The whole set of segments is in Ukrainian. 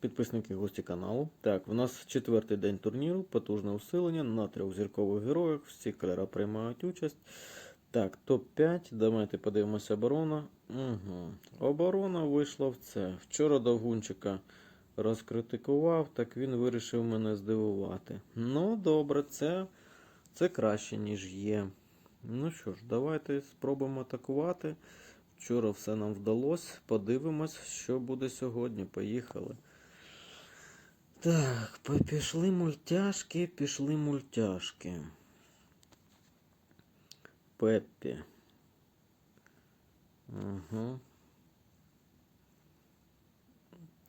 підписники гості каналу. Так, у нас четвертий день турніру, потужне усилення на трьох зіркових героях. Всі кольори приймають участь. Так, топ-5. Давайте подивимося оборона. Угу. Оборона вийшла в це. Вчора Довгунчика розкритикував, так він вирішив мене здивувати. Ну, добре, це, це краще, ніж є. Ну що ж, давайте спробуємо атакувати. Вчора все нам вдалося. Подивимось, що буде сьогодні. Поїхали. Так, пішли мультяшки, пішли мультяшки. Пеппі. Угу.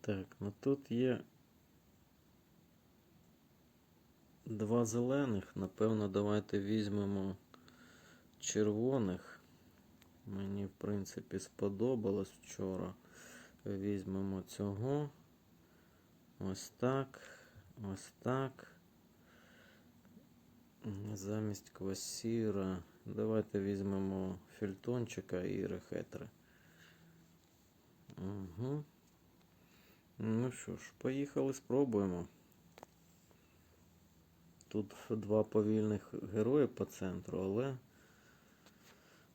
Так, ну тут є два зелених. Напевно, давайте візьмемо червоних. Мені, в принципі, сподобалось вчора. Візьмемо цього. Ось так. Ось так. Замість квасіра. Давайте візьмемо фільтончика і рехетри. Угу. Ну що ж, поїхали, спробуємо. Тут два повільних герої по центру, але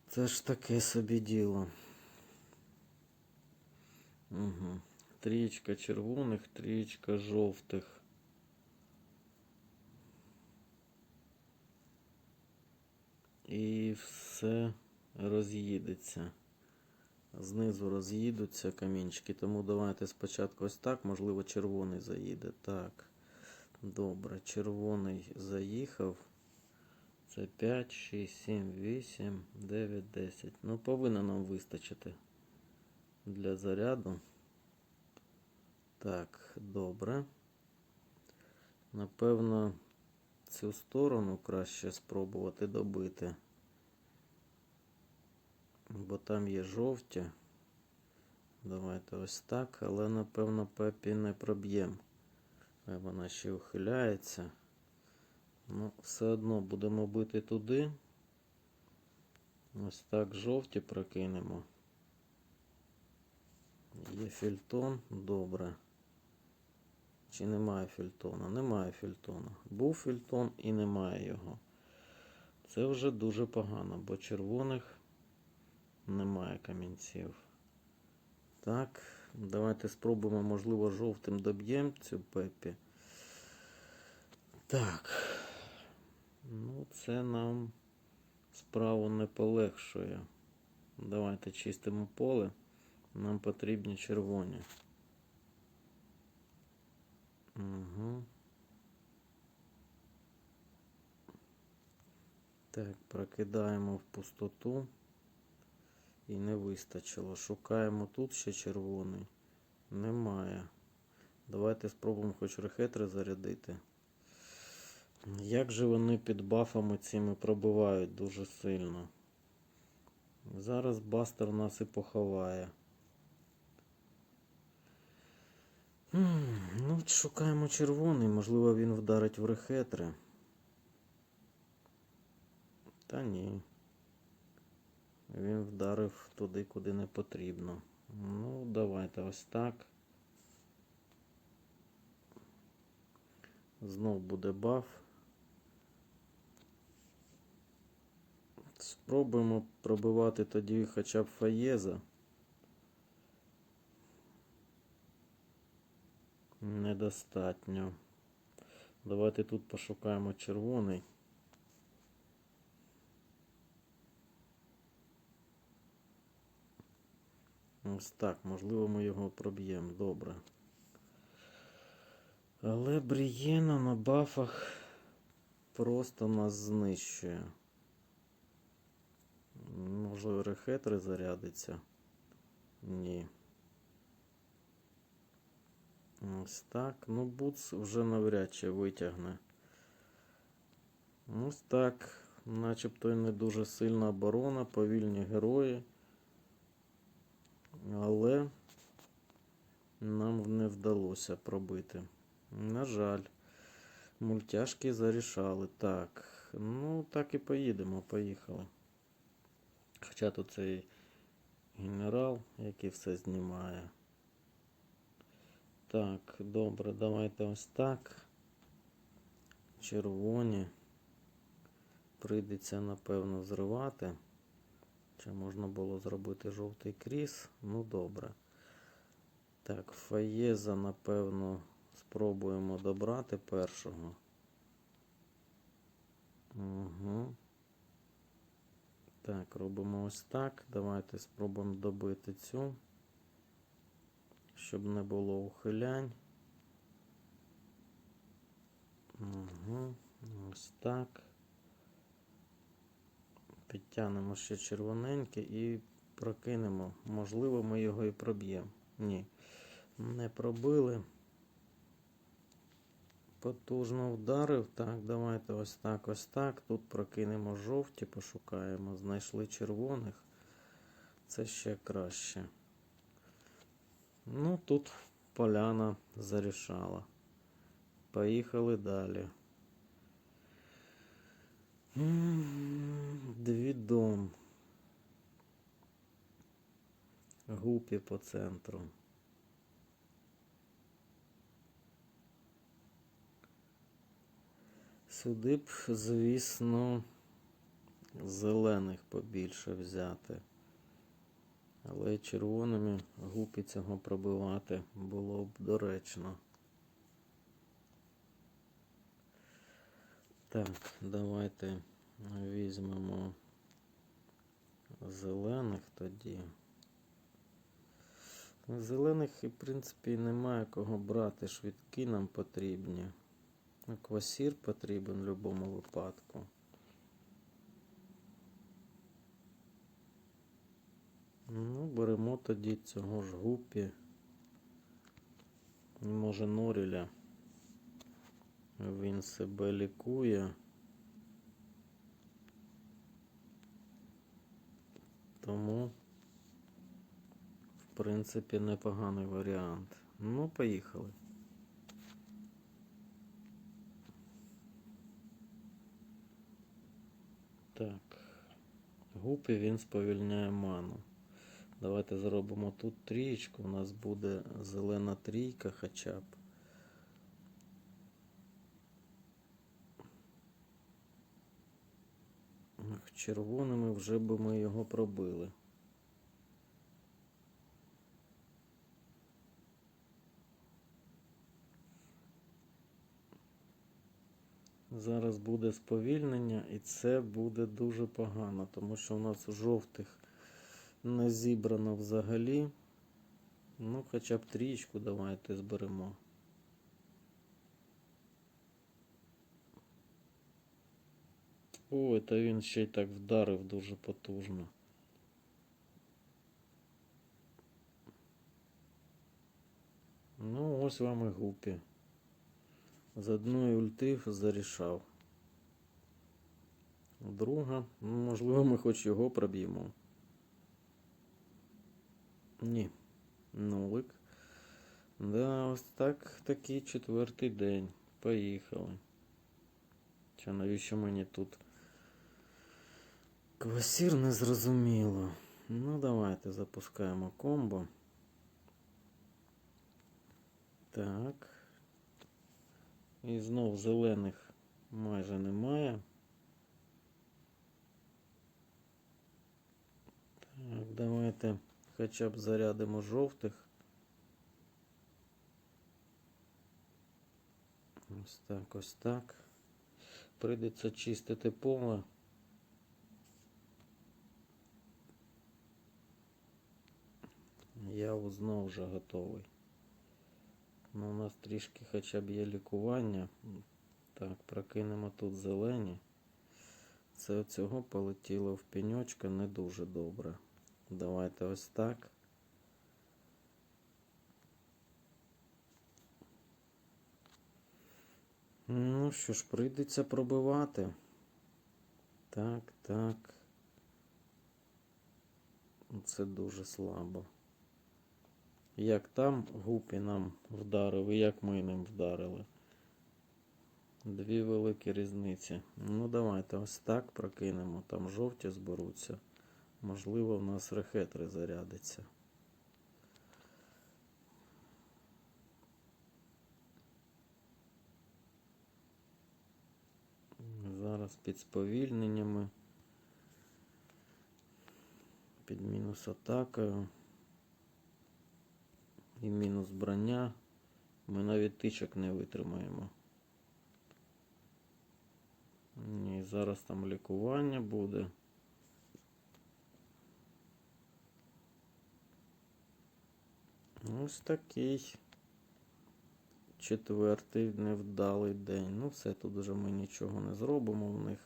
це ж таке собі діло. Угу. Трієчка червоних, трієчка жовтих. І все роз'їдеться. Знизу роз'їдуться камінчики, тому давайте спочатку ось так, можливо, червоний заїде. Так. Добре, червоний заїхав. Це 5, 6, 7, 8, 9, 10. Ну, повинно нам вистачити для заряду. Так, добре. Напевно, цю сторону краще спробувати добити. Бо там є жовті. Давайте ось так, але напевно пепі не проб'єм. Е, Вона ще ухиляється. Ну, все одно будемо бити туди. Ось так жовті прокинемо. Є фільтон, добре. Чи немає фільтона? Немає фільтона. Був фільтон і немає його. Це вже дуже погано, бо червоних немає камінців. Так, давайте спробуємо, можливо, жовтим доб'ємо цю пепі. Так. Ну, це нам справу не полегшує. Давайте чистимо поле. Нам потрібні червоні. Угу. Так, прокидаємо в пустоту. І не вистачило. Шукаємо тут ще червоний. Немає. Давайте спробуємо хоч рехетри зарядити. Як же вони під бафами цими пробивають дуже сильно. Зараз бастер нас і поховає. Ну, шукаємо червоний, можливо, він вдарить в рехетри. Та ні. Він вдарив туди, куди не потрібно. Ну, давайте ось так. Знов буде баф. Спробуємо пробивати тоді хоча б фаєза. Недостатньо. Давайте тут пошукаємо червоний. Ось так, можливо, ми його проб'ємо. Добре. Але Брієна на бафах просто нас знищує. Може рехетри зарядиться? Ні. Ось так. Ну, буц вже навряд чи витягне. Ось так. Начебто і не дуже сильна оборона, повільні герої. Але нам не вдалося пробити. На жаль, мультяшки зарішали. Так, ну так і поїдемо, поїхали. Хоча тут цей генерал, який все знімає. Так, добре, давайте ось так. Червоні. Прийдеться, напевно, зривати. Чи можна було зробити жовтий кріс? Ну, добре. Так, фаєза, напевно, спробуємо добрати першого. Угу. Так, робимо ось так. Давайте спробуємо добити цю, щоб не було ухилянь. Угу. Ось так. Підтягнемо ще червоненьке і прокинемо. Можливо, ми його і проб'ємо. Ні, не пробили. Потужно вдарив. Так, давайте ось так, ось так. Тут прокинемо жовті, пошукаємо. Знайшли червоних. Це ще краще. Ну, тут поляна зарішала. Поїхали далі. Двідом. Гупі по центру. Сюди б, звісно, зелених побільше взяти. Але червоними гупі цього пробивати було б доречно. Так, давайте візьмемо зелених тоді. Зелених, в принципі, немає кого брати. Швидкі нам потрібні. Квасір потрібен в будь-якому випадку. Ну, беремо тоді цього ж гупі. Може Норіля. Він себе лікує. Тому, в принципі, непоганий варіант. Ну, поїхали. Так. Гупі він сповільняє ману. Давайте зробимо тут трієчку. У нас буде зелена трійка хоча б. Червоними вже би ми його пробили. Зараз буде сповільнення, і це буде дуже погано, тому що у нас жовтих не зібрано взагалі. Ну, хоча б трієчку давайте зберемо. Ой, та він ще й так вдарив дуже потужно. Ну, ось вам і гупі. З одної ульти зарішав. Друга, ну, можливо, ми хоч його проб'ємо. Ні, нулик. Да, ось так такий четвертий день. Поїхали. Чи навіщо мені тут? Квасір не зрозуміло. Ну, давайте запускаємо комбо. Так. І знов зелених майже немає. Так, давайте хоча б зарядимо жовтих. Ось так, ось так. Прийдеться чистити поле. Я знову вже готовий. Ну, у нас трішки хоча б є лікування. Так, прокинемо тут зелені. Це цього полетіло в пеньочка не дуже добре. Давайте ось так. Ну що ж, прийдеться пробивати. Так, так. Це дуже слабо. Як там гупі нам вдарив і як ми ним вдарили. Дві великі різниці. Ну, давайте ось так прокинемо. Там жовті зберуться. Можливо, в нас рехетри зарядиться. Зараз під сповільненнями, під мінус атакою і мінус брання ми навіть тичок не витримаємо. І зараз там лікування буде. Ось такий четвертий невдалий день. Ну, все, тут вже ми нічого не зробимо в них.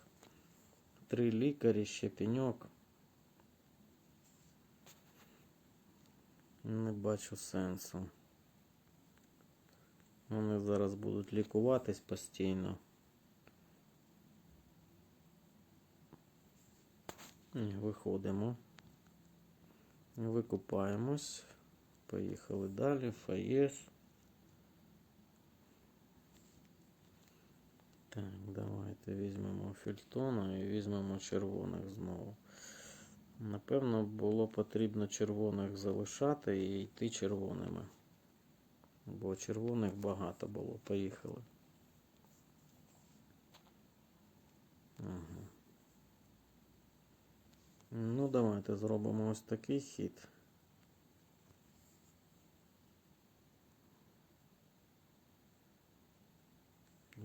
Три лікарі, ще пеньок. Не бачу сенсу. Вони зараз будуть лікуватись постійно. Виходимо. Викупаємось. Поїхали далі. Фаєс. Так, давайте візьмемо фільтона і візьмемо червоних знову. Напевно, було потрібно червоних залишати і йти червоними. Бо червоних багато було. Поїхали. Ага. Ну, давайте зробимо ось такий хід.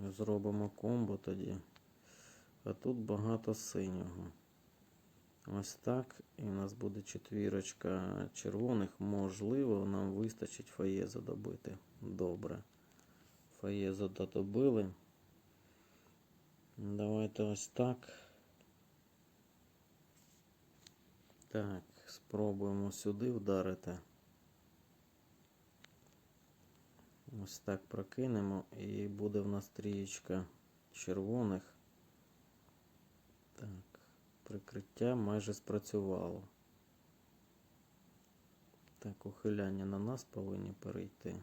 Зробимо комбо тоді. А тут багато синього. Ось так. І у нас буде четвірочка червоних. Можливо, нам вистачить фаєза добити. Добре. Фаєза додобили. Давайте ось так. Так, спробуємо сюди вдарити. Ось так прокинемо і буде в нас трієчка червоних. Так, прикриття майже спрацювало. Так, ухиляння на нас повинні перейти.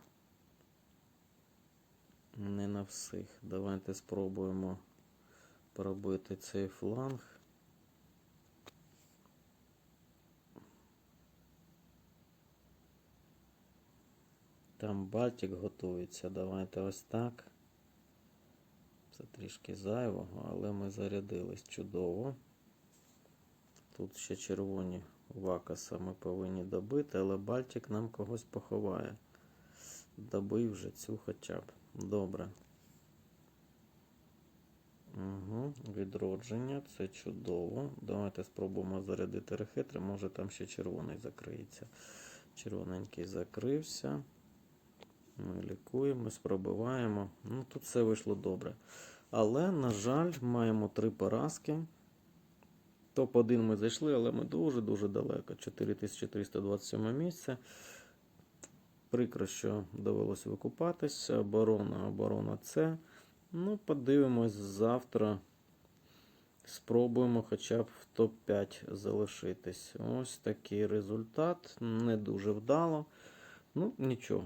Не на всіх. Давайте спробуємо пробити цей фланг. Там Балтик готується. Давайте ось так. Це трішки зайвого, але ми зарядились чудово. Тут ще червоні вакаса ми повинні добити, але Балтик нам когось поховає. Добив вже цю хоча б. Добре. Угу, Відродження, це чудово. Давайте спробуємо зарядити рехетри. Може там ще червоний закриється. Червоненький закрився. Ми лікуємось, пробиваємо. Ну, тут все вийшло добре. Але, на жаль, маємо три поразки. Топ-1 ми зайшли, але ми дуже-дуже далеко. 4327 місце. Прикро, що довелося викупатися. Оборона, оборона С. Ну, подивимось завтра. Спробуємо хоча б в топ-5 залишитись. Ось такий результат. Не дуже вдало. Ну, нічого.